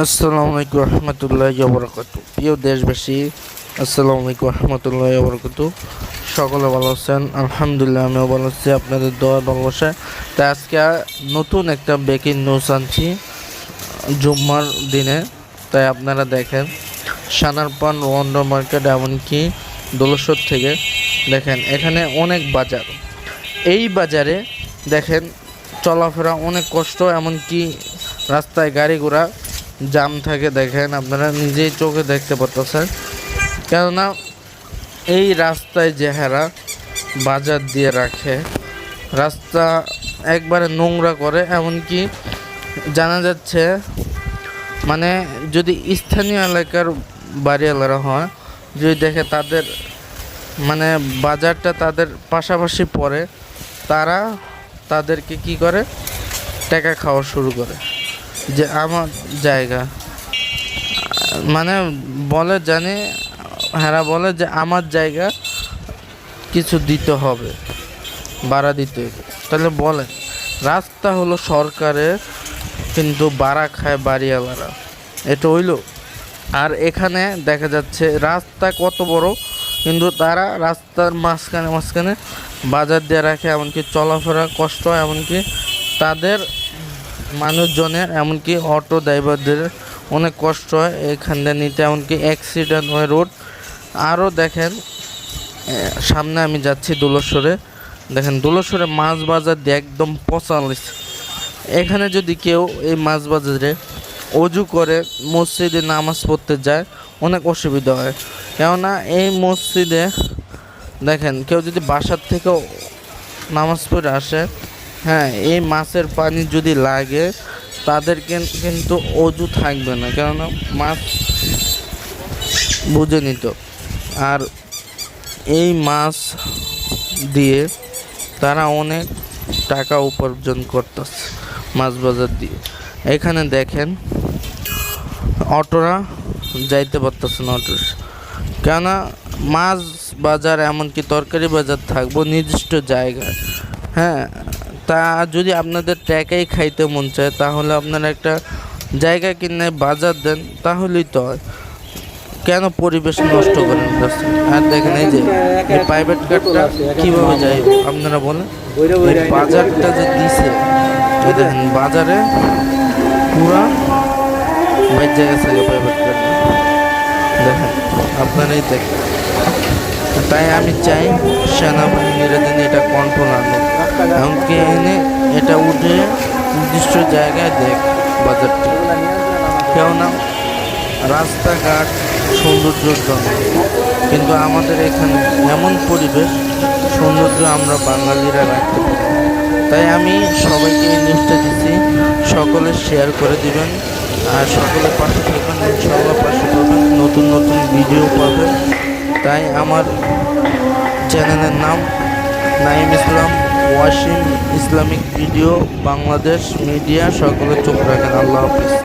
আসসালামু আলাইকুম রহমতুল্লাহ বরকত। প্রিয় দেশবাসী, আসসালামু আলাইকুম রহমতুল্লাহ বরকত। সকলে ভালো আছেন? আলহামদুলিল্লাহ, আমিও ভালো আছি। আপনাদের দোয়া ভালোবাসায় তাই আজকে নতুন একটা বেকিং নিউজ আনছি জুম্মার দিনে। তাই আপনারা দেখেন সানারপান ওয়ান্ডা মার্কেট এমনকি দোলসর থেকে দেখেন, এখানে অনেক বাজার। এই বাজারে দেখেন, চলাফেরা অনেক কষ্ট, এমনকি রাস্তায় গাড়ি ঘোড়া জাম থাকে দেখেন, আপনারা নিজেই চোখে দেখতে পারতেছেন। কেননা এই রাস্তায় চেহারা বাজার দিয়ে রাখে, রাস্তা একবারে নোংরা করে, এমনকি জানা যাচ্ছে মানে যদি স্থানীয় এলাকার বাড়িওয়ালারা হয়, যদি দেখে তাদের মানে বাজারটা তাদের পাশাপাশি পড়ে, তারা তাদেরকে কি করে? টাকা খাওয়া শুরু করে। যে আমার জায়গা। মানে বলে জানি হ্যাঁ বলে যে আমার জায়গা কিছু দিতে হবে, ভাড়া দিতে তাহলে বলে, রাস্তা হলো সরকারের, কিন্তু ভাড়া খায় বাড়িওয়ালারা। এটা হইল। আর এখানে দেখা যাচ্ছে, রাস্তা কত বড়, কিন্তু তারা রাস্তার মাঝখানে মাঝখানে বাজার দিয়ে রাখে, এমনকি চলাফেরা কষ্ট হয়, এমনকি তাদের মানুষজনের, এমনকি অটো ড্রাইভারদের অনেক কষ্ট হয় এখান দিয়ে নিতে, এমনকি অ্যাক্সিডেন্ট হয় রোড আরও দেখেন সামনে আমি যাচ্ছি দোলসরে দেখেন দোলসরে মাছ বাজার দিয়ে একদম পচালিস এখানে যদি কেউ এই মাছ বাজারে অজু করে, মসজিদে নামাজ পড়তে যায়, অনেক অসুবিধা হয়। কেননা এই মসজিদে, দেখেন, কেউ যদি বাসার থেকেও নামাজ পড়ে আসে হ্যাঁ এই মাছের পানি যদি লাগে, তাদের কিন্তু অজু থাকবে না। কেননা মাছ বুঝে নিত। আর এই মাছ দিয়ে তারা অনেক টাকা উপার্জন করতেছে মাছ বাজার দিয়ে। এখানে দেখেন, অটোরা যাইতে পারতেছে না অটো কেননা মাছ বাজার এমনকি তরকারি বাজার থাকব নির্দিষ্ট জায়গায়। হ্যাঁ তা যদি আপনাদের ট্যাকাই খাইতে মন চায়, তাহলে আপনারা একটা জায়গা কিনে বাজার দেন, তাহলেই তো হয়। কেন পরিবেশ নষ্ট করেন আর দেখেন এই যে প্রাইভেট কারটা কীভাবে যায়, আপনারা বলেন? বাজারটা যে দিছে দেখেন বাজারে পুরা বাইর গেছে প্রাইভেট কারটা দেখেন, আপনারাই দেখেন। তাই আমি চাই সেনাবাহিনীরা যেন এটা কন্ট্রোল এমনকি এনে এটা উঠে নির্দিষ্ট জায়গায় দেখ, বাজারটি। কেননা রাস্তাঘাট সৌন্দর্যের জন্য কিন্তু আমাদের এখানে এমন পরিবেশ, সৌন্দর্য আমরা বাঙালিরা রাখতে পারি তাই আমি সবাইকে এই নিউজটা দিচ্ছি, সকলে শেয়ার করে দিবেন, আর সকলে পাশে থাকবেন ইনশাল্লাহ পাশে পাবেন নতুন নতুন ভিডিও পাবেন। তাই আমার চ্যানেলের নাম Naim Islam. Wasim Islamic video Bangladesh media সকলে চোখ রাখেন। আল্লাহ হাফিজ।